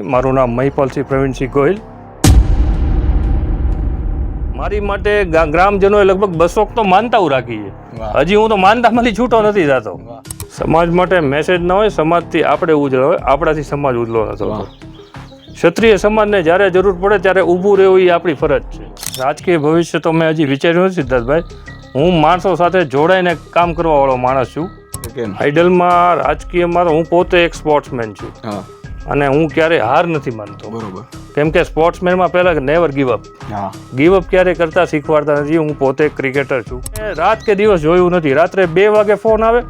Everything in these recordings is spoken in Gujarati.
મારું નામ મહિપાલસિંહ પ્રવીણસિંહ ગોહિલ. મારી માટે ગ્રામજનોએ લગભગ બસો તો માનતાઓ રાખી છે હજી હું તો માનતામાંથી છૂટો નથી થતો. સમાજ માટે મેસેજ ના હોય સમાજથી આપણે ઉજળો હોય આપણાથી સમાજ ઉજળો થતો. ક્ષત્રિય સમાજને જ્યારે જરૂર પડે ત્યારે ઊભું રહેવું એ આપણી ફરજ છે. રાજકીય ભવિષ્ય તો મેં હજી વિચાર્યું નથી સિદ્ધાર્થભાઈ. હું માણસો સાથે જોડાઈને કામ કરવાવાળો માણસ છું. આઈડલમાં રાજકીયમાં તો હું પોતે એક સ્પોર્ટ્સમેન છું. હા. અને હું ક્યારેય હાર નથી માનતો. બરોબર. કેમ કે સ્પોર્ટ્સમેનમાં પહેલાં નેવર ગીવ અપ હા. ગીવ અપ ક્યારેય કરતા શીખવાડતા નથી હું પોતે ક્રિકેટર છું. રાત કે દિવસ જોયું નથી રાત્રે બે વાગે ફોન આવે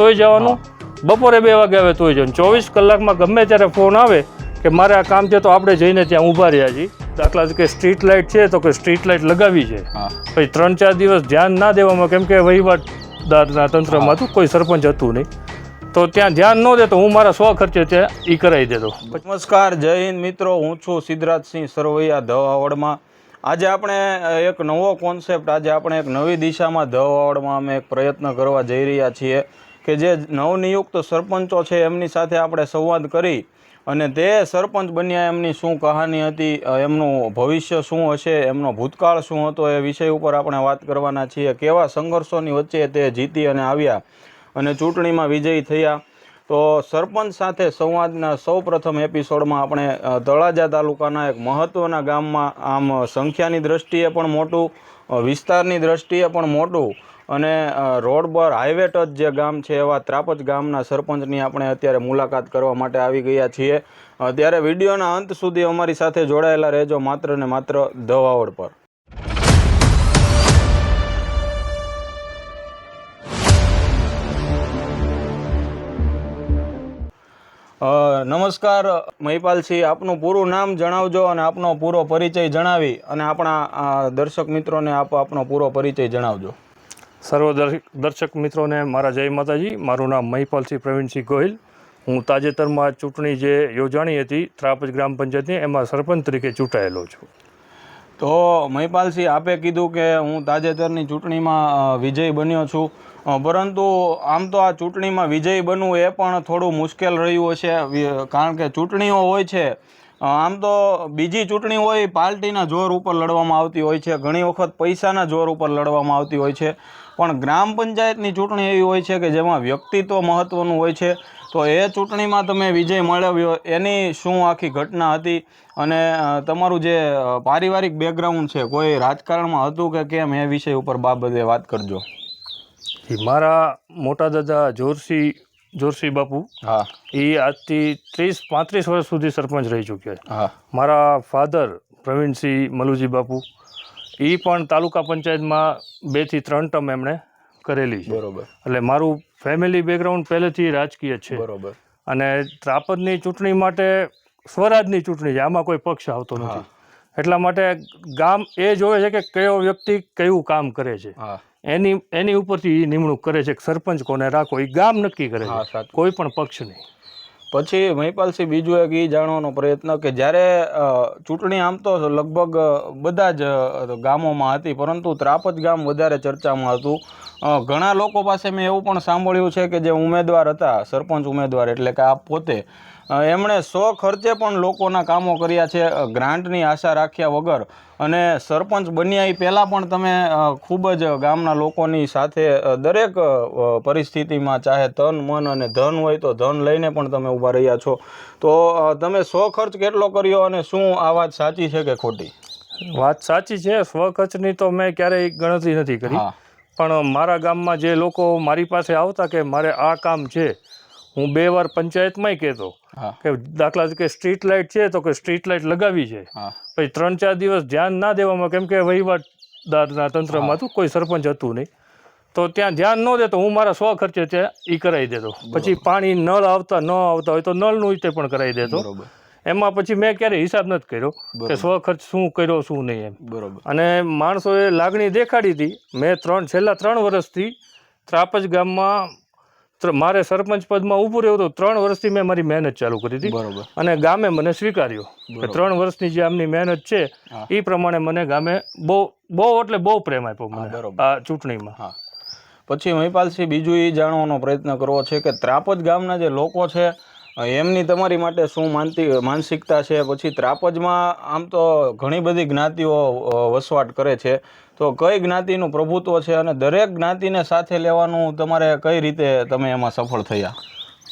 તોય જવાનું. બપોરે બે વાગે આવે તોય જવાનું. ચોવીસ કલાકમાં ગમે ત્યારે ફોન આવે કે મારે આ કામ છે તો આપણે જઈને ત્યાં ઊભા રહ્યા છીએ. દાખલા કે સ્ટ્રીટ લાઇટ છે તો કે સ્ટ્રીટ લાઇટ લગાવી છે. પછી ત્રણ ચાર દિવસ ધ્યાન ના દેવામાં કેમ કે વહીવટદારના તંત્રમાં હતું કોઈ સરપંચ હતું નહીં. તો ત્યાં ધ્યાન ન દે તો હું મારા સ્વ ખર્ચે ત્યાં એ કરાવી દેતો. નમસ્કાર, જય હિન્દ મિત્રો. હું છું સિદ્ધરાજસિંહ સરવૈયા ધવાવડમાં આજે આપણે એક નવો કોન્સેપ્ટ આજે આપણે એક નવી દિશામાં ધવાવડમાં અમે એક પ્રયત્ન કરવા જઈ રહ્યા છીએ કે જે નવનિયુક્ત સરપંચો છે એમની સાથે આપણે સંવાદ કરી અને તે સરપંચ બન્યા એમની શું કહાની હતી એમનું ભવિષ્ય શું હશે, એમનો ભૂતકાળ શું હતો એ વિષય ઉપર આપણે વાત કરવાના છીએ. કેવા સંઘર્ષોની વચ્ચે તે જીતી અને આવ્યા? અને ચૂંટણીમાં વિજયી થયા. તો સરપંચ સાથે સંવાદના સૌ પ્રથમ એપિસોડમાં આપણે તળાજા તાલુકાના એક મહત્ત્વના ગામમાં, આમ, સંખ્યાની દ્રષ્ટિએ પણ મોટું વિસ્તારની દ્રષ્ટિએ પણ મોટું અને રોડ પર હાઈવે ટચ જે ગામ છે એવા ત્રાપજ ગામના સરપંચની આપણે અત્યારે મુલાકાત કરવા માટે આવી ગયા છીએ. ત્યારે વિડીયોના અંત સુધી અમારી સાથે જોડાયેલા રહેજો માત્ર ને માત્ર ધવાવડ પર. નમસ્કાર મહિપાલસિંહ આપનું પૂરું નામ જણાવજો અને આપનો પૂરો પરિચય જણાવી અને આપણા દર્શક મિત્રોને આપ, આપનો પૂરો પરિચય જણાવજો. સર્વ દર્શક- મિત્રોને મારા જય માતાજી. મારું નામ મહિપાલસિંહ પ્રવીણસિંહ ગોહિલ. હું તાજેતરમાં ચૂંટણી જે યોજાણી હતી, ત્રાપજ ગ્રામ પંચાયતની, એમાં સરપંચ તરીકે ચૂંટાયેલો છું. તો મહિપાલસિંહ, આપે કીધું કે હું તાજેતરની ચૂંટણીમાં વિજય બન્યો છું. પરંતુ આમ તો આ ચૂંટણીમાં વિજય બનવું એ પણ થોડું મુશ્કેલ રહ્યું હશે. કારણ કે ચૂંટણીઓ હોય છે. આમ તો બીજી ચૂંટણી હોય પાર્ટીના જોર ઉપર લડવામાં આવતી હોય છે. ઘણી વખત પૈસાના જોર ઉપર લડવામાં આવતી હોય છે. પણ ગ્રામ પંચાયતની ચૂંટણી એવી હોય છે કે જેમાં વ્યક્તિત્વ મહત્ત્વનું હોય છે. તો એ ચૂંટણીમાં તમે વિજય મેળવ્યો એની શું આખી ઘટના હતી? અને તમારું જે પારિવારિક બેકગ્રાઉન્ડ છે કોઈ રાજકારણમાં હતું કે કેમ? એ વિષય ઉપર બાબતે વાત કરજો. મારા મોટા દાદા જોરસી જોરસી બાપુ હા. એ આજથી ત્રીસ પાંત્રીસ વર્ષ સુધી સરપંચ રહી ચૂક્યા હા. મારા ફાધર પ્રવીણસિંહ મલુજી બાપુ એ પણ તાલુકા પંચાયતમાં બેથી ત્રણ ટર્મ એમણે કરેલી છે. બરોબર. એટલે મારું ફેમિલી બેકગ્રાઉન્ડ પહેલેથી રાજકીય છે. બરોબર. અને ત્રાપદની ચૂંટણી માટે સ્વરાજની ચૂંટણી છે આમાં કોઈ પક્ષ આવતો નથી. એટલા માટે ગામ એ જોવે છે કે કયો વ્યક્તિ કયું કામ કરે છે. એની એની ઉપરથી નિમણૂક કરે છે સરપંચ કોને રાખો એ ગામ નક્કી કરે છે. કોઈ પણ પક્ષ નહીં. પછી મહિપાલસિંહ બીજું એક એ જાણવાનો પ્રયત્ન કે જ્યારે ચૂંટણી આમ તો લગભગ બધા જ ગામોમાં હતી, પરંતુ ત્રાપજ ગામ વધારે ચર્ચામાં હતું. ઘણા લોકો પાસે મેં એવું પણ સાંભળ્યું છે કે જે ઉમેદવાર હતા, સરપંચ ઉમેદવાર એટલે કે આપ પોતે એમણે સો ખર્ચે પણ લોકોના કામો કર્યા છે ગ્રાન્ટની આશા રાખ્યા વગર. અને સરપંચ બન્યા એ પહેલાં પણ તમે ખૂબ જ ગામના લોકોની સાથે દરેક પરિસ્થિતિમાં ચાહે તન મન અને ધન હોય તો ધન લઈને પણ તમે ઊભા રહ્યા છો. તો તમે સ્વ ખર્ચ કેટલો કર્યો અને શું આ વાત સાચી છે કે ખોટી? વાત સાચી છે. સ્વખર્ચની તો મેં ક્યારેય ગણતરી નથી કરી. પણ મારા ગામમાં જે લોકો મારી પાસે આવતા કે મારે આ કામ છે હું બે વાર પંચાયતમાંય કહેતો કે દાખલા તરીકે સ્ટ્રીટ લાઇટ છે તો કે સ્ટ્રીટ લાઇટ લગાવી છે. પછી ત્રણ ચાર દિવસ ધ્યાન ના દેવામાં કેમ કે વહીવટદારના તંત્રમાં હતું કોઈ સરપંચ હતું નહીં. તો ત્યાં ધ્યાન ન દેતો હું મારા સ્વ ખર્ચે ત્યાં એ કરાવી દેતો. પછી પાણી નળ આવતા ન આવતા હોય તો નળનું તે પણ કરાવી દેતો. એમાં પછી મેં ક્યારેય હિસાબ નથી કર્યો કે સ્વ ખર્ચ શું કર્યો શું નહીં એમ. બરોબર. અને માણસોએ લાગણી દેખાડી હતી. મેં ત્રણ છેલ્લા ત્રણ વર્ષથી ત્રાપજ ગામમાં મારે સરપંચ પદમાં ઊભું રહ્યું હતું. ત્રણ વર્ષથી મેં મારી મહેનત ચાલુ કરી હતી. બરોબર. અને ગામે મને સ્વીકાર્યો. કે. ત્રણ વર્ષની જે આમની મહેનત છે એ પ્રમાણે મને ગામે બહુ બહુ એટલે બહુ પ્રેમ આપ્યો મને આ ચૂંટણીમાં. પછી મહિપાલસિંહ બીજું એ જાણવાનો પ્રયત્ન કરવો છે કે ત્રાપજ ગામના જે લોકો છે એમની તમારી માટે શું માનતી માનસિકતા છે? પછી ત્રાપજમાં આમ તો ઘણી બધી જ્ઞાતિઓ વસવાટ કરે છે. તો કઈ જ્ઞાતિનું પ્રભુત્વ છે અને દરેક જ્ઞાતિને સાથે લેવાનું તમારે કઈ રીતે તમે એમાં સફળ થયા?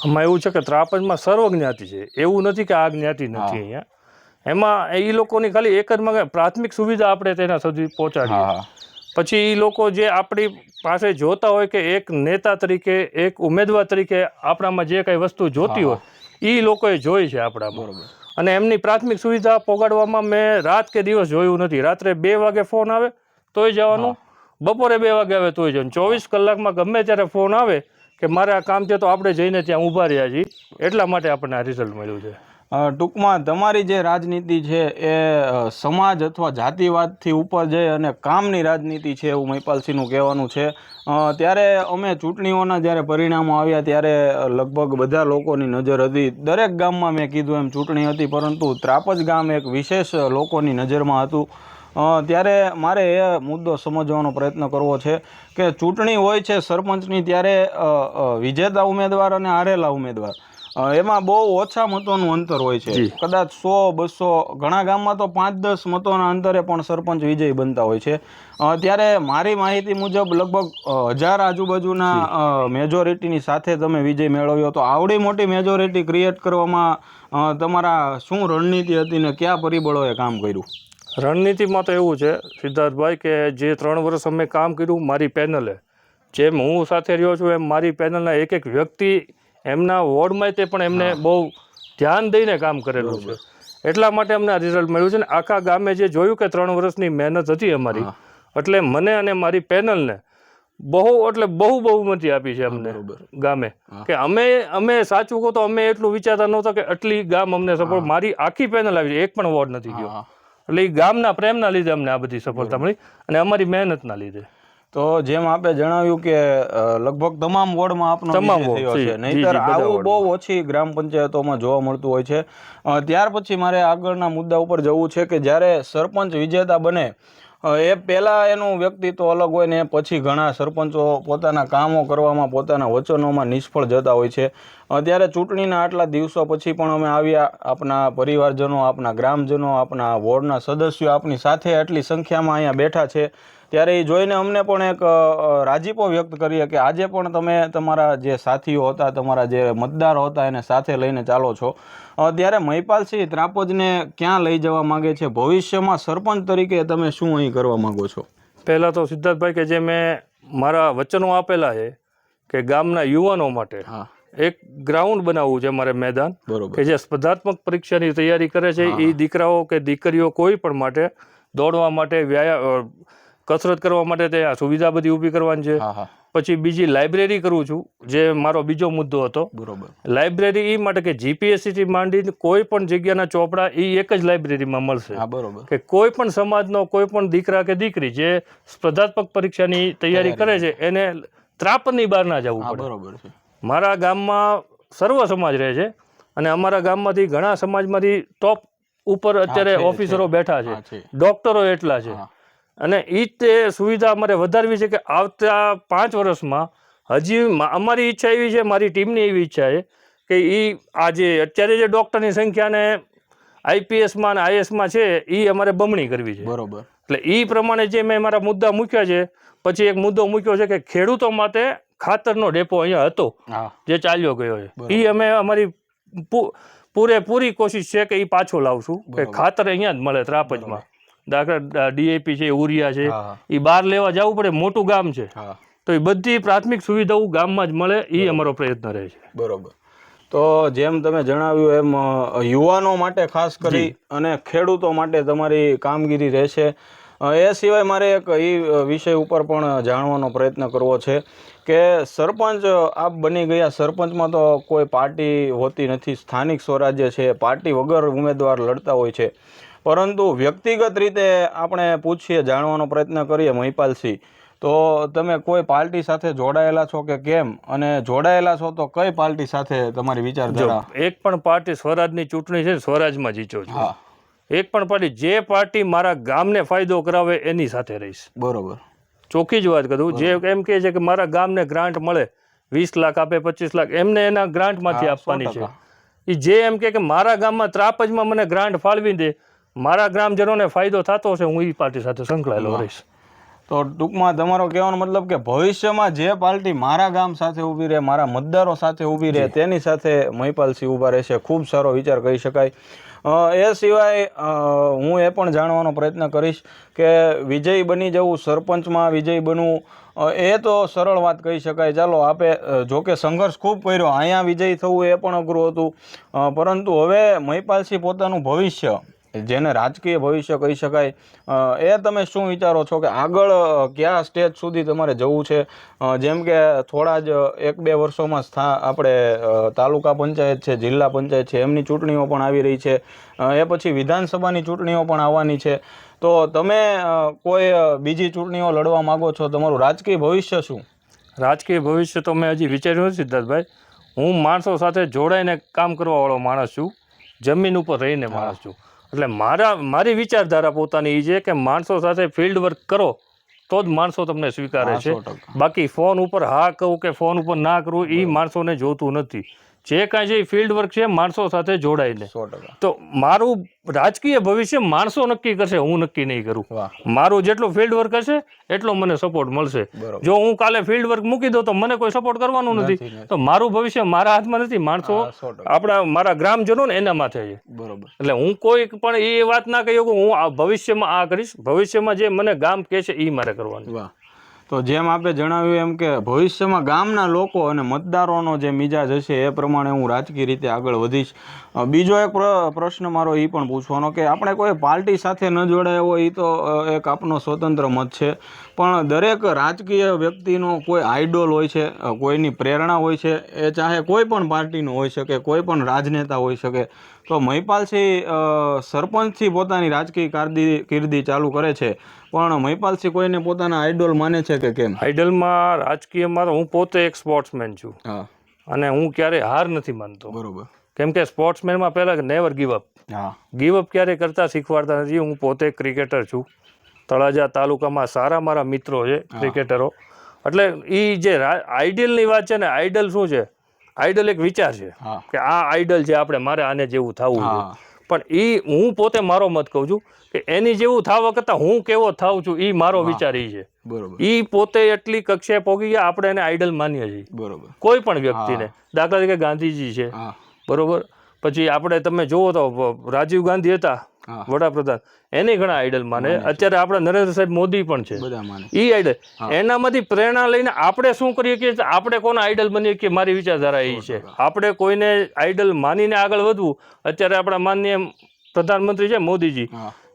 આમાં એવું છે કે ત્રાપજમાં સર્વ જ્ઞાતિ છે. એવું નથી કે આ જ્ઞાતિ નથી અહીંયા. એમાં એ લોકોની ખાલી એક જ માંગે પ્રાથમિક સુવિધા આપણે તેના સુધી પહોંચાડીએ. પછી એ લોકો જે આપણી પાસે જોતા હોય કે એક નેતા તરીકે એક ઉમેદવાર તરીકે આપણામાં જે કંઈ વસ્તુ જોતી હોય એ લોકોએ જોઈ છે આપણા બરોબર. અને એમની પ્રાથમિક સુવિધા પોગાડવામાં મેં રાત કે દિવસ જોયું નથી. રાત્રે બે વાગે ફોન આવે તોય જવાનું. બપોરે બે વાગે આવે તોય જવાનું. ચોવીસ કલાકમાં ગમે ત્યારે ફોન આવે કે મારે આ કામ છે તો આપણે જઈને ત્યાં ઊભા રહ્યા છીએ. એટલા માટે આપણને આ રિઝલ્ટ મળ્યું છે. ટૂંકમાં તમારી જે રાજનીતિ છે એ સમાજ અથવા જાતિવાદથી ઉપર જઈ અને કામની રાજનીતિ છે એવું મહિપાલસિંહનું કહેવાનું છે. ત્યારે અમે ચૂંટણીઓના જ્યારે પરિણામો આવ્યા ત્યારે લગભગ બધા લોકોની નજર હતી. દરેક ગામમાં મેં કીધું એમ ચૂંટણી હતી, પરંતુ ત્રાપજ ગામ એક વિશેષ લોકોની નજરમાં હતું. ત્યારે મારે એ મુદ્દો સમજવાનો પ્રયત્ન કરવો છે કે ચૂંટણી હોય છે સરપંચની ત્યારે વિજેતા ઉમેદવાર અને હારેલા ઉમેદવાર. એમાં બહુ ઓછા મતોનું અંતર હોય છે. કદાચ સો બસો ઘણા ગામમાં તો પાંચ દસ મતોના અંતરે પણ સરપંચ વિજય બનતા હોય છે. ત્યારે મારી માહિતી મુજબ લગભગ હજાર આજુબાજુના મેજોરિટીની સાથે તમે વિજય મેળવ્યો તો આવડી મોટી મેજોરિટી ક્રિએટ કરવામાં તમારા શું રણનીતિ હતી ને કયા પરિબળોએ કામ કર્યું? રણનીતિમાં તો એવું છે સિદ્ધાર્થભાઈ કે જે ત્રણ વર્ષ અમે કામ કર્યું મારી પેનલે જેમ હું સાથે રહ્યો છું એમ મારી પેનલના એક એક વ્યક્તિ એમના વોર્ડમાં તે પણ એમને બહુ ધ્યાન દઈને કામ કરેલું છે. એટલા માટે અમને આ રિઝલ્ટ મળ્યું છે ને આખા ગામે જે જોયું કે ત્રણ વર્ષની મહેનત હતી અમારી એટલે મને અને મારી પેનલને બહુ એટલે બહુ બહુમતી આપી છે અમને ગામે. કે અમે અમે સાચું કહો તો અમે એટલું વિચારતા નહોતા કે આટલી ગામ અમને સપોર્ટ મારી આખી પેનલ આવી છે એક પણ વોર્ડ નથી ગયો. એટલે એ ગામના પ્રેમના લીધે અમને આ બધી સફળતા મળી અને અમારી મહેનતના લીધે. તો જેમ આપે જણાવ્યું કે લગભગ તમામ વોર્ડમાં આપનો તમામ થયો છે. નહીતર આવું બહુ ઓછી ગ્રામ પંચાયતોમાં જોવા મળતું હોય છે. ત્યાર પછી મારે આગળના મુદ્દા ઉપર જવું છે કે જ્યારે સરપંચ વિજેતા બને એ પહેલાં એનું વ્યક્તિત્વ અલગ હોય ને પછી ઘણા સરપંચો પોતાના કામો કરવામાં પોતાના વચનોમાં નિષ્ફળ જતા હોય છે. અત્યારે ત્યારે ચૂંટણીના આટલા દિવસો પછી પણ અમે આવ્યા. આપના પરિવારજનો આપના ગ્રામજનો આપના વોર્ડના સદસ્યો આપની સાથે આટલી સંખ્યામાં અહીંયા બેઠા છે. ત્યારે એ જોઈને અમને પણ એક રાજીપો વ્યક્ત કરીએ કે આજે પણ તમે તમારા જે સાથીઓ હતા તમારા જે મતદારો હતા એને સાથે લઈને ચાલો છો. ત્યારે મહિપાલસિંહ ત્રાપજને ક્યાં લઈ જવા માગે છે? ભવિષ્યમાં સરપંચ તરીકે તમે શું અહીં કરવા માગો છો? પહેલાં તો સિદ્ધાર્થભાઈ કે જે મેં મારા વચનો આપેલા છે કે ગામના યુવાનો માટે હા. એક ગ્રાઉન્ડ બનાવવું છે મારે મેદાન બરોબર. કે જે સ્પર્ધાત્મક પરીક્ષાની તૈયારી કરે છે. એ દીકરાઓ કે દીકરીઓ કોઈ પણ માટે દોડવા માટે વ્યાયામ કસરત કરવા માટે ત્યાં સુવિધા બધી ઊભી કરવાની છે. પછી બીજી લાઇબ્રેરી કરું છું જે મારો બીજો મુદ્દો હતો. બરોબર. લાઇબ્રેરી એ માટે કે જીપીએસસીથી માંડીને કોઈ પણ જગ્યાના ચોપડા એ એક જ લાઇબ્રેરીમાં મળશે. બરોબર. કે કોઈ પણ સમાજનો કોઈ પણ દીકરા કે દીકરી જે સ્પર્ધાત્મક પરીક્ષાની તૈયારી કરે છે એને ત્રાપની બહાર ના જવું પડે. બરોબર છે. મારા ગામમાં સર્વ સમાજ રહે છે અને અમારા ગામમાંથી ઘણા સમાજમાંથી ટોપ ઉપર અત્યારે ઓફિસરો બેઠા છે. ડોક્ટરો એટલા છે. અને એ જ તે સુવિધા અમારે વધારવી છે કે આવતા પાંચ વર્ષમાં હજી અમારી ઈચ્છા એવી છે મારી ટીમની એવી ઈચ્છા છે કે એ આજે અત્યારે જે ડૉક્ટરની સંખ્યાને આઈપીએસમાં અને આઈએસમાં છે એ અમારે બમણી કરવી છે. બરોબર. એટલે એ પ્રમાણે જે મેં મારા મુદ્દા મૂક્યા છે પછી એક મુદ્દો મૂક્યો છે કે ખેડૂતો માટે ખાતરનો ડેપો અહીંયા હતો જે ચાલ્યો ગયો છે. એ અમે અમારી પૂરેપૂરી કોશિશ છે કે એ પાછો લાવશું કે ખાતર અહીંયા જ મળે ત્રાપજમાં. દાખલા ડીએપી છે યુરિયા છે એ બહાર લેવા જવું પડે મોટું ગામ છે. તો એ બધી પ્રાથમિક સુવિધાઓ ગામમાં જ મળે એ અમારો પ્રયત્ન રહે છે. બરોબર. તો જેમ તમે જણાવ્યું એમ યુવાનો માટે ખાસ કરી અને ખેડૂતો માટે તમારી કામગીરી રહેશે. એ સિવાય મારે એક એ વિષય ઉપર પણ જાણવાનો પ્રયત્ન કરવો છે. કે સરપંચ આપ બની ગયા સરપંચમાં તો કોઈ પાર્ટી હોતી નથી. સ્થાનિક સ્વરાજ્ય છે પાર્ટી વગર ઉમેદવાર લડતા હોય છે. પરંતુ વ્યક્તિગત રીતે આપણે પૂછીએ જાણવાનો પ્રયત્ન કરીએ મહિપાલસિંહ. તો તમે કોઈ પાર્ટી સાથે જોડાયેલા છો કે કેમ? અને જોડાયેલા છો તો કઈ પાર્ટી સાથે તમારી વિચારધારા? એક પણ પાર્ટી સ્વરાજની ચૂંટણી છે સ્વરાજમાં જીતો છું. એક પણ પાર્ટી જે પાર્ટી મારા ગામને ફાયદો કરાવે એની સાથે રહીશ. બરોબર. ચોખ્ખી જ વાત કરું. જે એમ કહે છે કે મારા ગામને ગ્રાન્ટ મળે વીસ લાખ આપે પચીસ લાખ એમને એના ગ્રાન્ટમાંથી આપવાની છે. એ જે એમ કે કે મારા ગામમાં ત્રાપજમાં મને ગ્રાન્ટ ફાળવી દે મારા ગ્રામજનોને ફાયદો થતો હશે હું એ પાર્ટી સાથે સંકળાયેલો રહીશ. તો ટૂંકમાં તમારો કહેવાનો મતલબ કે ભવિષ્યમાં જે પાર્ટી મારા ગામ સાથે ઊભી રહે મારા મતદારો સાથે ઊભી રહે તેની સાથે મહિપાલસિંહ ઊભા રહેશે ખૂબ સારો વિચાર કહી શકાય. એ સિવાય હું એ પણ જાણવાનો પ્રયત્ન કરીશ કે વિજય બની જવું, સરપંચમાં વિજય બનવું એ તો સરળ વાત કહી શકાય. ચાલો, આપે જોકે સંઘર્ષ ખૂબ કર્યો. અહીંયા વિજય થવું એ પણ અઘરું હતું. પરંતુ હવે મહિપાલસિંહ પોતાનું ભવિષ્ય જેને રાજકીય ભવિષ્ય કહી શકાય એ તમે શું વિચારો છો કે આગળ કયા સ્ટેજ સુધી તમારે જવું છે? જેમ કે થોડા જ એક બે વર્ષોમાં સ્થા આપણે તાલુકા પંચાયત છે જિલ્લા પંચાયત છે એમની ચૂંટણીઓ પણ આવી રહી છે. એ પછી વિધાનસભાની ચૂંટણીઓ પણ આવવાની છે. તો તમે કોઈ બીજી ચૂંટણીઓ લડવા માગો છો? તમારું રાજકીય ભવિષ્ય શું? રાજકીય ભવિષ્ય તો મેં હજી વિચાર્યું નથી સિદ્ધાર્થભાઈ. હું માણસો સાથે જોડાઈને કામ કરવાવાળો માણસ છું. જમીન ઉપર રહીને માણસ છું. એટલે મારા મારી વિચારધારા પોતાની એ છે કે માણસો સાથે ફિલ્ડ વર્ક કરો તો જ માણસો તમને સ્વીકારે છે. બાકી ફોન ઉપર હા કહું કે ફોન ઉપર ના કરવું એ માણસોને જોતું નથી. જે કાંઈ છે એ ફિલ્ડ વર્ક છે માણસો સાથે જોડાઈને તો મારું રાજકીય ભવિષ્ય માણસો નક્કી કરશે હું નક્કી નહીં કરું. મારું જેટલું ફિલ્ડ વર્ક હશે એટલો મને સપોર્ટ મળશે. જો હું કાલે ફિલ્ડ વર્ક મૂકી દઉં તો મને કોઈ સપોર્ટ કરવાનું નથી. તો મારું ભવિષ્ય મારા હાથમાં નથી માણસો આપણા મારા ગ્રામજનો ને એના માથે છે. બરોબર. એટલે હું કોઈ પણ એ વાત ના કહી શકું હું આ ભવિષ્યમાં આ કરીશ. ભવિષ્યમાં જે મને ગામ કહે છે એ મારે કરવાનું તો જેમ આપે જણાવ્યું એમ કે ભવિષ્યમાં ગામના લોકો અને મતદારોનો જે મિજાજ હશે એ પ્રમાણે હું રાજકીય રીતે આગળ વધીશ. બીજો એક પ્ર- પ્રશ્ન મારો એ પણ પૂછવાનો કે આપણે કોઈ પાર્ટી સાથે ન જોડાયો હોય એ તો એક આપનો સ્વતંત્ર મત છે. પણ દરેક રાજકીય વ્યક્તિનો કોઈ આઈડોલ હોય છે કોઈની પ્રેરણા હોય છે, એ ચાહે કોઈ પણ પાર્ટીનો હોઈ શકે, કોઈ પણ રાજનેતા હોઈ શકે તો મહિપાલસિંહ સરપંચથી પોતાની રાજકીય કારદી કીર્દી ચાલુ કરે છે. પણ મહિપાલસિંહ કોઈને પોતાના આઈડોલ માને છે કે કેમ? આઈડલમાં રાજકીયમાં હું પોતે એક સ્પોર્ટ્સમેન છું. હા. અને હું ક્યારેય હાર નથી માનતો. બરોબર. કેમ કે સ્પોર્ટ્સમેનમાં પહેલાં નેવર ગીવ અપ હા. ગીવ અપ ક્યારે કરતા શીખવાડતા નથી. હું પોતે ક્રિકેટર છું. તળાજા તાલુકામાં સારા મારા મિત્રો છે ક્રિકેટરો એટલે એ જે આઈડિયલની વાત છે ને આઈડલ શું છે? આઈડલ એક વિચાર છે કે આ આઈડલ છે આપણે મારે આને જેવું થવું પણ એ હું પોતે મારો મત કહું છું કે એની જેવું થવા કરતાં હું કેવો થાઉં છું એ મારો વિચાર એ છે. બરોબર. એ પોતે એટલી કક્ષાએ પહોંચી ગયા આપણે એને આઈડલ માનીએ છીએ. બરોબર. કોઈ પણ વ્યક્તિને. દાખલા તરીકે ગાંધીજી છે. બરોબર? પછી આપણે તમે જુઓ તો રાજીવ ગાંધી હતા. વડાપ્રધાન. એને ઘણા આઈડલ માને. અત્યારે આપણા નરેન્દ્ર સાહેબ મોદી પણ છે. ઈ આઈડલ એનામાંથી પ્રેરણા લઈને આપણે શું કરીએ કે આપણે કોના આઈડલ બનીએ કે મારી વિચારધારા એ છે. આપણે કોઈને આઈડલ માનીને આગળ વધવું. અત્યારે આપણા માનનીય પ્રધાનમંત્રી છે મોદીજી.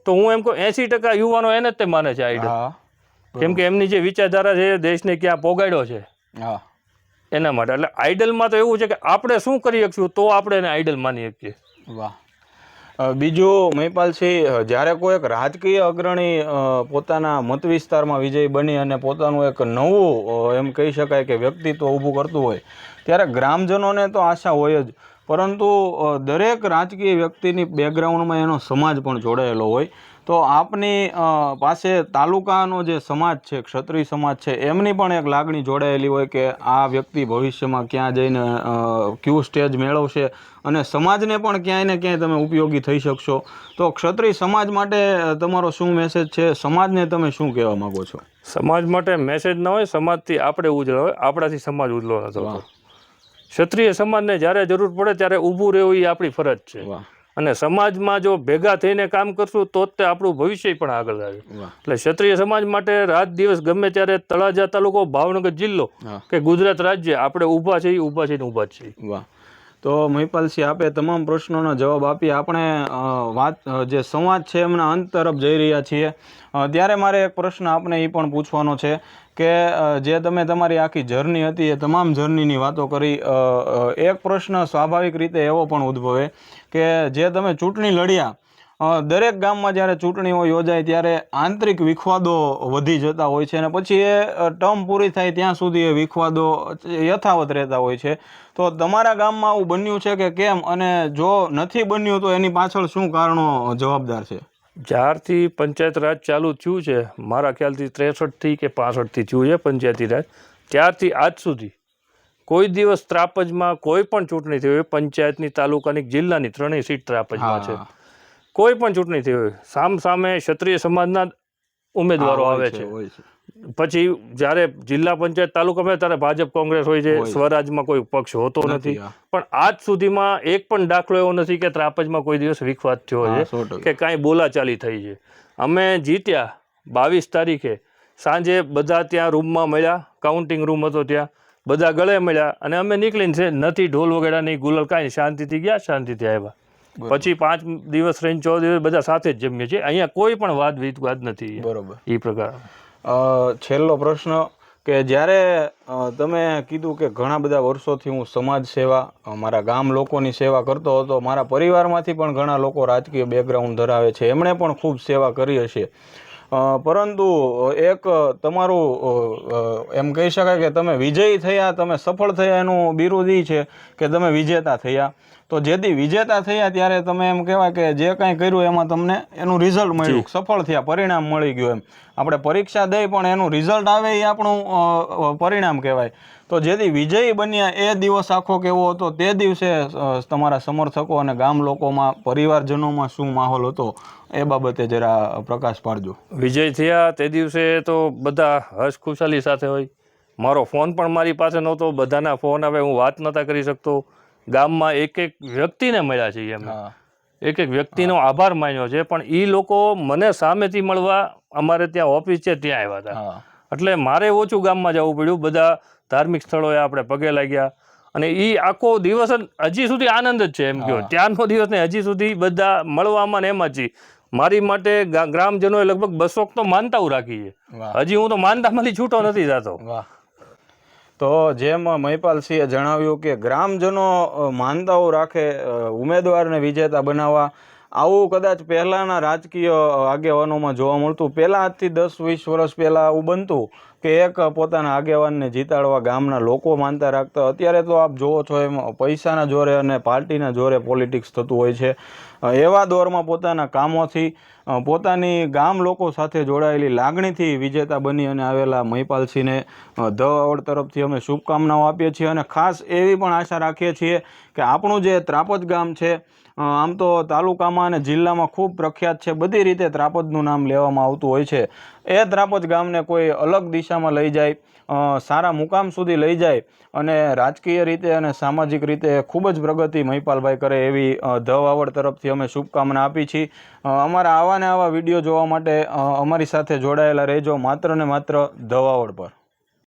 તો હું એમ કહું એસી ટકા યુવાનો એને જ તે માને છે આઈડલ કેમ કે એમની જે વિચારધારા છે એ દેશને ક્યાં પોગાડ્યો છે. એના માટે. એટલે આઈડલમાં તો એવું છે કે આપણે શું કરી શકશું તો આપણે એને આઈડલ માની શકીએ. વાહ. બીજું મહિપાલસિંહ જ્યારે કોઈ એક રાજકીય અગ્રણી પોતાના મત વિસ્તારમાં વિજય બની અને પોતાનું એક નવું એમ કહી શકાય કે વ્યક્તિત્વ ઊભું કરતું હોય, ત્યારે ગ્રામજનોને તો આશા હોય જ. પરંતુ દરેક રાજકીય વ્યક્તિની બેકગ્રાઉન્ડમાં એનો સમાજ પણ જોડાયેલો હોય. તો આપની પાસે તાલુકાનો જે સમાજ છે ક્ષત્રિય સમાજ છે એમની પણ એક લાગણી જોડાયેલી હોય કે આ વ્યક્તિ ભવિષ્યમાં ક્યાં જઈને ક્યુ સ્ટેજ મેળવશે અને સમાજને પણ ક્યાંય ને ક્યાંય તમે ઉપયોગી થઈ શકશો. તો ક્ષત્રિય સમાજ માટે તમારો શું મેસેજ છે? સમાજને તમે શું કહેવા માગો છો? સમાજ માટે મેસેજ ના હોય સમાજથી આપણે ઉજળો હોય આપણાથી સમાજ ઉજળો ન ક્ષત્રિય સમાજને જ્યારે જરૂર પડે ત્યારે ઊભું રહેવું એ આપણી ફરજ છે. વાહ. અને સમાજમાં જો ભેગા થઈને કામ કરશું તો જ તે આપણું ભવિષ્ય પણ આગળ આવે એટલે ક્ષત્રિય સમાજ માટે રાત દિવસ ગમે ત્યારે તળાજા તાલુકો ભાવનગર જિલ્લો કે ગુજરાત રાજ્ય આપણે ઊભા છીએ ઊભા છીએ ઊભા જ છીએ. વાહ. તો મહિપાલસિંહ આપે તમામ પ્રશ્નોના જવાબ આપી આપણે વાત જે સંવાદ છે એમના અંત તરફ જઈ રહ્યા છીએ. ત્યારે મારે એક પ્રશ્ન આપને એ પણ પૂછવાનો છે કે જે તમે તમારી આખી જર્ની હતી એ તમામ જર્નીની વાતો કરી એક પ્રશ્ન સ્વાભાવિક રીતે એવો પણ ઉદ્ભવે કે જે તમે ચૂંટણી લડ્યા દરેક ગામમાં જ્યારે ચૂંટણીઓ યોજાય ત્યારે આંતરિક વિખવાદો વધી જતા હોય છે અને પછી એ ટર્મ પૂરી થાય ત્યાં સુધી એ વિખવાદો યથાવત રહેતા હોય છે. તો તમારા ગામમાં આવું બન્યું છે કે કેમ અને જો નથી બન્યું તો એની પાછળ શું કારણો જવાબદાર છે? જ્યારથી પંચાયત રાજ ચાલુ થયું છે, મારા ખ્યાલથી ત્રેસઠથી કે પાસઠથી થયું છે પંચાયતી રાજ, ત્યારથી આજ સુધી કોઈ દિવસ ત્રાપજમાં કોઈ પણ ચૂંટણી થઈ હોય પંચાયતની તાલુકાની જિલ્લાની ત્રણેય સીટ ત્રાપજમાં છે. કોઈ પણ ચૂંટણી થઈ હોય સામ સામે ક્ષત્રિય સમાજના ઉમેદવારો આવે છે પછી જ્યારે જિલ્લા પંચાયત તાલુકામાં ત્યારે ભાજપ કોંગ્રેસ હોય છે સ્વરાજમાં કોઈ પક્ષ હોતો નથી, નથી. પણ આજ સુધીમાં એક પણ દાખલો એવો નથી કે ત્રાપજમાં કોઈ દિવસ વિખવાદ થયો છે કે કાંઈ બોલાચાલી થઈ છે. અમે જીત્યા બાવીસ તારીખે. સાંજે બધા ત્યાં રૂમમાં મળ્યા કાઉન્ટિંગ રૂમ હતો ત્યાં. બધા ગળે મળ્યા અને અમે નીકળીને છે નથી ઢોલ વગેરે નહીં ગુલાલ કાંઈ શાંતિથી ગયા શાંતિથી આવ્યા. પછી પાંચ દિવસ રહીને ચૌદ દિવસ બધા સાથે જ જમીએ છીએ. અહીંયા કોઈ પણ વાદ વિવાદ નથી. બરોબર. એ પ્રકાર. છેલ્લો પ્રશ્ન કે જ્યારે તમે કીધું કે ઘણા બધા વર્ષોથી હું સમાજ સેવા મારા ગામ લોકોની સેવા કરતો હતો મારા પરિવારમાંથી પણ ઘણા લોકો રાજકીય બેકગ્રાઉન્ડ ધરાવે છે. એમણે પણ ખૂબ સેવા કરી હશે. પરંતુ એક તમારું એમ કહી શકાય કે તમે વિજયી થયા તમે સફળ થયા એનું બિરુદ છે કે તમે વિજેતા થયા. તો જેથી વિજેતા થયા ત્યારે તમે એમ કહેવાય કે જે કાંઈ કર્યું એમાં તમને એનું રિઝલ્ટ મળ્યું. સફળ થયા પરિણામ મળી ગયું એમ. આપણે પરીક્ષા દઈ પણ એનું રિઝલ્ટ આવે એ આપણું પરિણામ કહેવાય. તો જેથી વિજયી બન્યા એ દિવસ આખો કેવો હતો તે દિવસે તમારા સમર્થકો અને ગામ લોકોમાં પરિવારજનોમાં શું માહોલ હતો એ બાબતે જરા પ્રકાશ પાડજો. વિજય થયા તે દિવસે તો બધા હર્ષ ખુશાલી સાથે હોય. મારો ફોન પણ મારી પાસે નહોતો બધાના ફોન આવે હું વાત નહોતા કરી શકતો. ગામમાં એક એક વ્યક્તિને મળ્યા છીએ અમે. હા. એક એક વ્યક્તિનો આભાર માન્યો છે પણ એ લોકો મને સામેથી મળવા અમારે ત્યાં ઓફિસ છે ત્યાં આવ્યા હતા. હા. એટલે મારે ઓછું ગામમાં જવું પડ્યું. બધા ધાર્મિક સ્થળોએ આપણે પગે લાગ્યા. અને એ આખો દિવસ હજી સુધી આનંદ જ છે એમ કહો ત્યારનો દિવસ ને હજી સુધી બધા મળવામાં ને એમાં જ મારી માટે ગ્રામજનોએ લગભગ બસો તો માનતાઓ રાખી છે. હજી હું તો માનતામાંથી છૂટો નથી થતો તો જેમ મહિપાલસિંહે જણાવ્યું કે ગ્રામજનો માનતાઓ રાખે ઉમેદવારને વિજેતા બનાવવા આવું કદાચ પહેલાંના રાજકીય આગેવાનોમાં જોવા મળતું. પહેલાં આજથી દસ, વીસ વર્ષ પહેલાં આવું બનતું કે એક પોતાના આગેવાનને જીતાડવા ગામના લોકો માનતા રાખતા. અત્યારે તો આપ જોવો છો એમ પૈસાના જોરે અને પાર્ટીના જોરે પોલિટિક્સ થતું હોય છે. એવા દોરમાં પોતાના કામોથી પોતાની ગામ લોકો સાથે જોડાયેલી લાગણીથી વિજેતા બની અને આવેલા મહિપાલસિંહને ધ અવોર્ડ તરફથી અમે શુભકામનાઓ આપીએ છીએ અને ખાસ એવી પણ આશા રાખીએ છીએ કે આપણું જે ત્રાપજ ગામ છે આમ તો તાલુકામાં અને જિલ્લામાં ખૂબ પ્રખ્યાત છે. બધી રીતે ત્રાપજનું નામ લેવામાં આવતું હોય છે. એ ત્રાપજ ગામને કોઈ અલગ દિશામાં લઈ જાય સારા મુકામ સુધી લઈ જાય અને રાજકીય રીતે અને સામાજિક રીતે ખૂબ જ પ્રગતિ મહિપાલભાઈ કરે એવી ધ વાવડ તરફથી અમે શુભકામના આપી છીએ. અમારા આવા ને આવા વીડિયો જોવા માટે અમારી સાથે જોડાયેલા રહેજો માત્ર ને માત્ર ધ વાવડ પર.